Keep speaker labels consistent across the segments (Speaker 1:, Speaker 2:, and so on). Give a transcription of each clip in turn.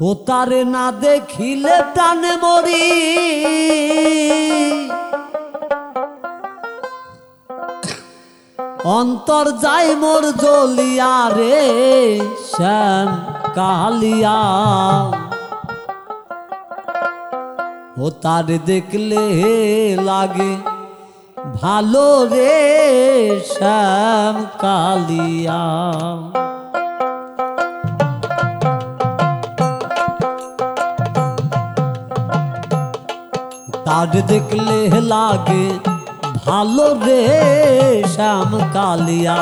Speaker 1: ও তারে না দেখিলে টানে মরি। অন্তর যাই মোর জলিয়া রে শ্যাম কালিয়া। ও তার দেখলে লাগে ভালো রে শ্যাম কালিয়া। তার দেখলে লাগে ভালো রে শ্যাম কালিয়া।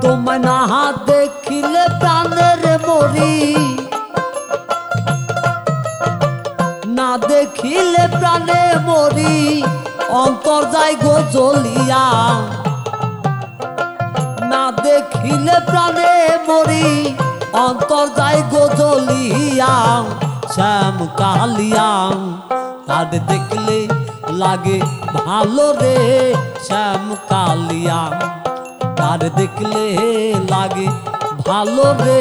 Speaker 1: তোমায় না দেখিলে প্রাণের মরি। না দেখিলে প্রাণে মরি, অন্তর যাই গো জ্বলিয়া। না দেখিলে প্রাণে মরি, অন্তর যাই গো জ্বলিয়া। শ্যাম কালিয়া তার দেখলে লাগে ভালো রে শ্যাম কালিয়া তার দেখলে লাগে ভালো রে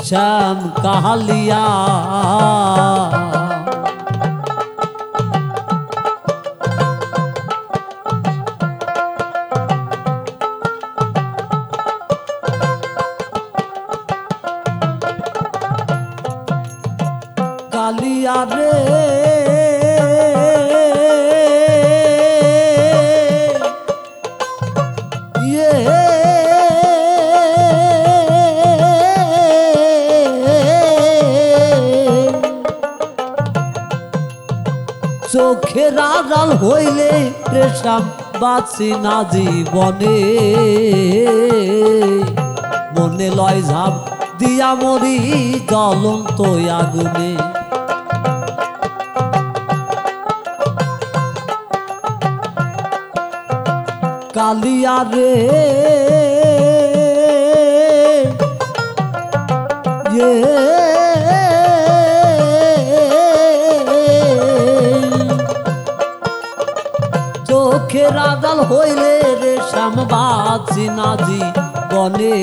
Speaker 1: শ্যাম কালিয়া কালিয়া রে। ইয়ে। চোখের আড়াল হইলে প্রেশাম বাঁচি না জীবনে। মনে লয় ঝাপ দিয়া মরি জ্বলন্ত আগুনে। কালিয়া রে। চোখের আদাল হইলে রে শ্যামবাজি নাজি বনে।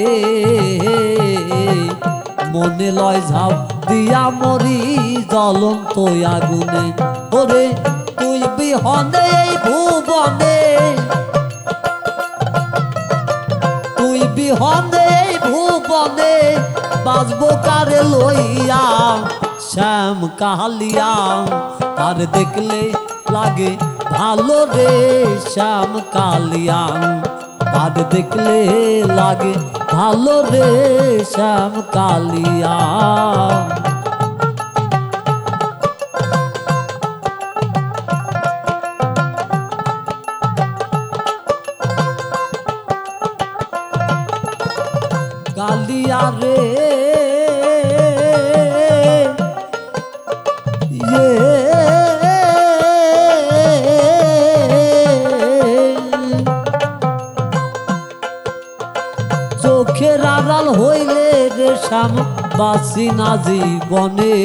Speaker 1: মনে লয় ঝাপ দিয়া মরি জ্বলন্ত আগুনে। ওরে তুই বিহনে এই ভুবনে। এই ভুবনে বাজবো কারে লইয়া, শ্যাম কালিয়া তার দেখলে লাগে ভালো রে শ্যাম কালিয়া তার দেখলে লাগে ভালো রে শ্যাম কালিয়া রে ইয়ে। চোখের আড়াল হইলে রে শ্যাম বাসি না জীবনে।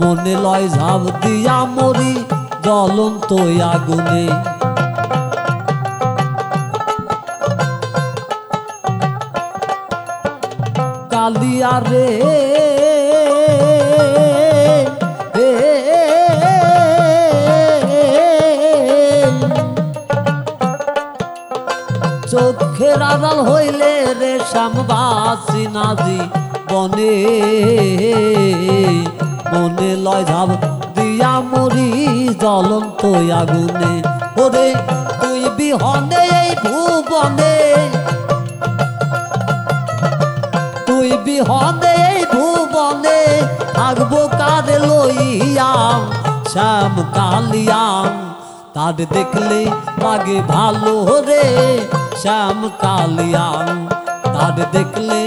Speaker 1: মনে লয় ঝাপ দিয়া মরি জ্বলন্ত আগুনে। কালিয়া রে। চোখের আড়াল হইলে রে শ্যামবাসী নাজি বনে। মনে লয় ঝাব দিয়া মরি জ্বলন্ত আগুনে। ওরে তুই বিহনে এই ভুবনে। বিহনে এই ভুবনে, থাকব কার লইয়াম, শ্যাম কালিয়াম। তার দেখলে লাগে ভালো রে, শ্যাম কালিয়াম। তার দেখলে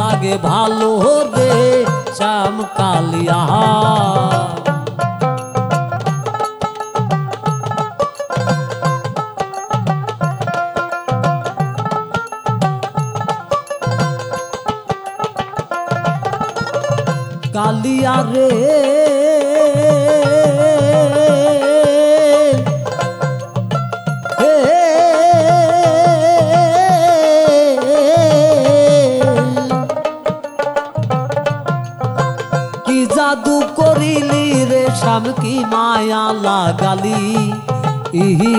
Speaker 1: লাগে ভালো রে, শ্যাম কালিয়া কালিয়া রে কি জাদু করিলি রে শাম কি মায়া লাগালি ইহি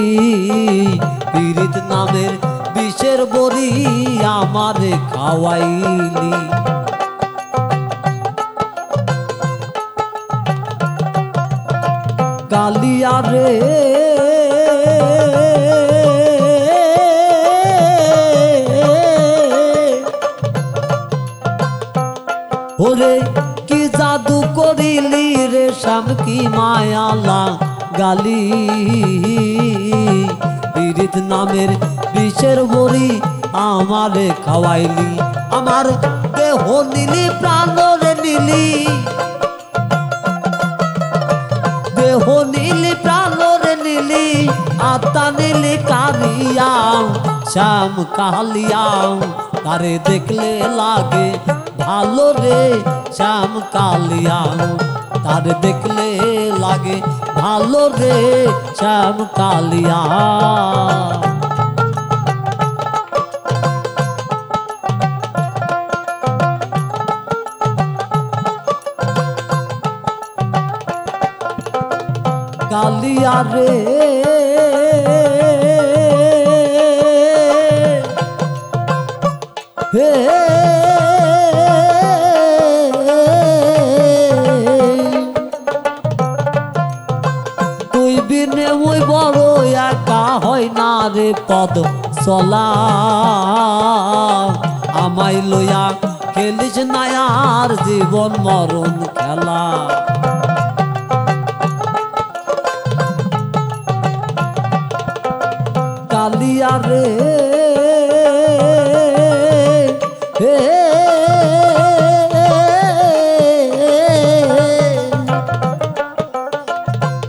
Speaker 1: পীড়িত নামের বিষের বড়ি আমারে খাওয়াইলি কালিয়া রে। ওরে কি জাদু করিলি রে শ্যাম কি মায়ালা গালি? পীড়িত নামের বিষের বড়ি আমারে খাওয়াইলি। আমার দেহ নিলি প্রাণ নিলি। দেহ নীলি, প্রাণর নীলি, আত্মা নীলি কারিয়া শ্যাম কালিয়া তারে দেখলে লাগে ভালো রে শ্যাম কালিয়া তারে দেখলে লাগে ভালো রে শ্যাম কালিয়া কালিয়া রে। হে। তুই বিনে মুই বড় একা হয় না রে পদ চলা। আমায় লইয়া খেলিস না আর জীবন মরণ খেলা। কালিয়া রে হে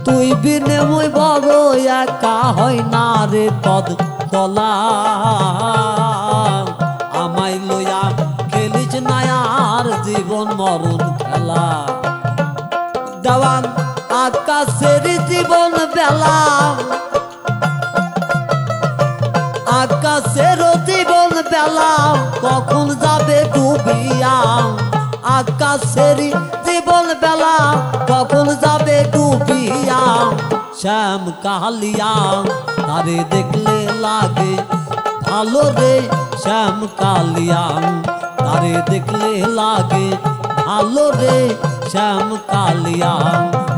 Speaker 1: তুই বিনে মুই বড় একা হয় না রে পদ তলা আমায় লইয়া খেলিস না আর জীবন মরণ খেলা দেওয়ান আকাশের জীবন বেলা বেলা, কখন যাবে ডুবিয়া? আকাশের জীবন বেলা, কখন যাবে ডুবিয়া? শ্যাম কালিয়া তারে দেখলে লাগে ভালো রে শ্যাম কালিয়া তারে দেখলে লাগে ভালো রে শ্যাম কালিয়া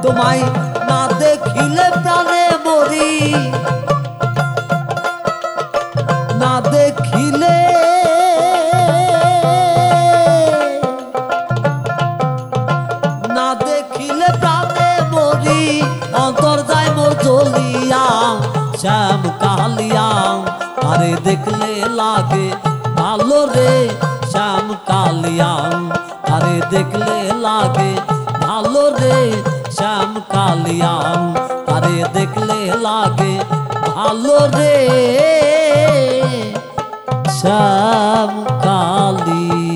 Speaker 1: তোমায় না দেখিলে প্রাণে মরি। কালিয়া আরে দেখলে লাগে ভালো রে শ্যাম কালিয়াম আরে দেখলে লাগে ভালো রে শ্যাম কালিয়া।